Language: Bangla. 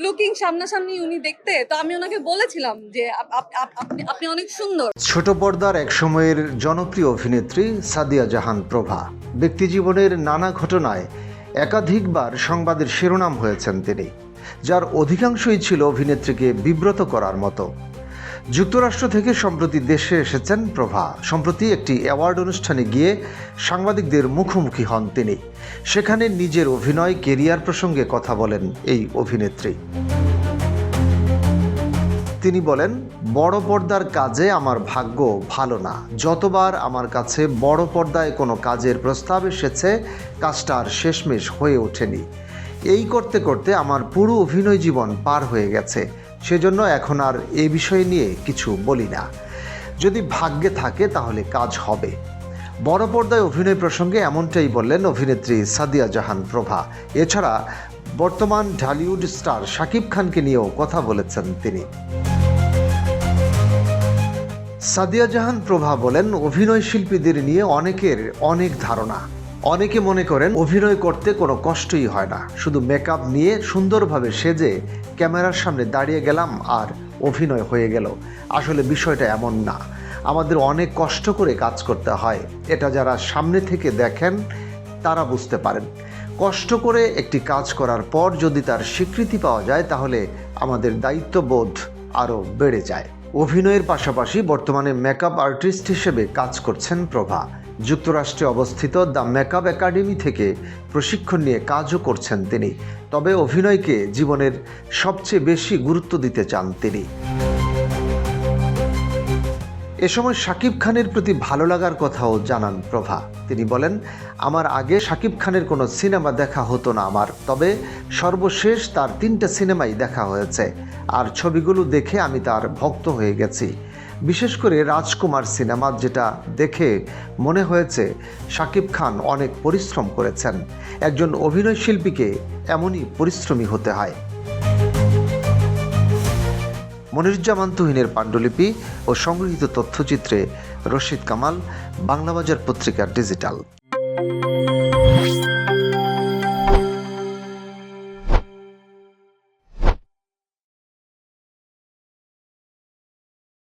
লুকিং সামনাসামনি উনি দেখতে, তো আমি ওনাকে বলেছিলাম যে আপ- আপ- আপ- আপনি আপনি অনেক সুন্দর। ছোট পর্দার এক সময়ের জনপ্রিয় অভিনেত্রী সাদিয়া জাহান প্রভা। ব্যক্তিজীবনের নানা ঘটনায় একাধিকবার সংবাদের শিরোনাম হয়েছেন তিনি, যার অধিকাংশই ছিল অভিনেত্রীকে বিব্রত করার মতো। যুক্তরাষ্ট্র থেকে সম্প্রতি দেশে এসেছেন প্রভা। সম্প্রতি একটি অ্যাওয়ার্ড অনুষ্ঠানে গিয়ে সাংবাদিকদের মুখোমুখি হন তিনি। সেখানে নিজের অভিনয়, কেরিয়ার প্রসঙ্গে কথা বলেন এই অভিনেত্রী। তিনি বলেন, বড় পর্দার কাজে আমার ভাগ্য ভালো না। যতবার আমার কাছে বড় পর্দায় কোনো কাজের প্রস্তাব এসেছে, কাজটা আর শেষমেশ হয়ে ওঠেনি। এই করতে করতে আমার পুরো অভিনয় জীবন পার হয়ে গেছে। সেজন্য এখন আর এ বিষয় নিয়ে কিছু বলি না। যদি ভাগ্যে থাকে তাহলে কাজ হবে। বড় পর্দায় অভিনয় প্রসঙ্গে এমনটাই বললেন অভিনেত্রী সাদিয়া জাহান প্রভা। এছাড়া বর্তমান ঢালিউড স্টার শাকিব খানকে নিয়েও কথা বলেছেন তিনি। সাদিয়া জাহান প্রভা বলেন, অভিনয় শিল্পীদের নিয়ে অনেকের অনেক ধারণা। অনেকে মনে করেন অভিনয় করতে কোনো কষ্টই হয় না। শুধু মেকআপ নিয়ে সুন্দরভাবে সেজে ক্যামেরার সামনে দাঁড়িয়ে গেলাম আর অভিনয় হয়ে গেল। আসলে বিষয়টা এমন না। আমাদের অনেক কষ্ট করে কাজ করতে হয়। এটা যারা সামনে থেকে দেখেন, তারা বুঝতে পারেন। কষ্ট করে একটি কাজ করার পর যদি তার স্বীকৃতি পাওয়া যায়, তাহলে আমাদের দায়িত্ববোধ আরও বেড়ে যায়। অভিনয়ের পাশাপাশি বর্তমানে মেকআপ আর্টিস্ট হিসেবে কাজ করছেন প্রভা। যুক্তরাষ্ট্রে অবস্থিত দ্য মেকআপ একাডেমি থেকে প্রশিক্ষণ নিয়ে কাজও করছেন তিনি। তবে অভিনয়কে জীবনের সবচেয়ে বেশি গুরুত্ব দিতে চান তিনি। এ সময় শাকিব খানের প্রতি ভালো লাগার কথাও জানান প্রভা। তিনি বলেন, আমার আগে শাকিব খানের কোনো সিনেমা দেখা হতো না আমার, তবে সর্বশেষ তার তিনটা সিনেমাই দেখা হয়েছে। আর ছবিগুলো দেখে আমি তার ভক্ত হয়ে গেছি। বিশেষ করে রাজকুমার সিনেমা যেটা দেখে মনে হয়েছে শাকিব খান অনেক পরিশ্রম করেছেন। একজন অভিনয় শিল্পীকে এমনই পরিশ্রমী হতে হয়। মনিরুজ্জামান তুহিনের পাণ্ডুলিপি ও সংগৃহীত তথ্যচিত্রে রশিদ কামাল, বাংলাবাজার পত্রিকার ডিজিটাল।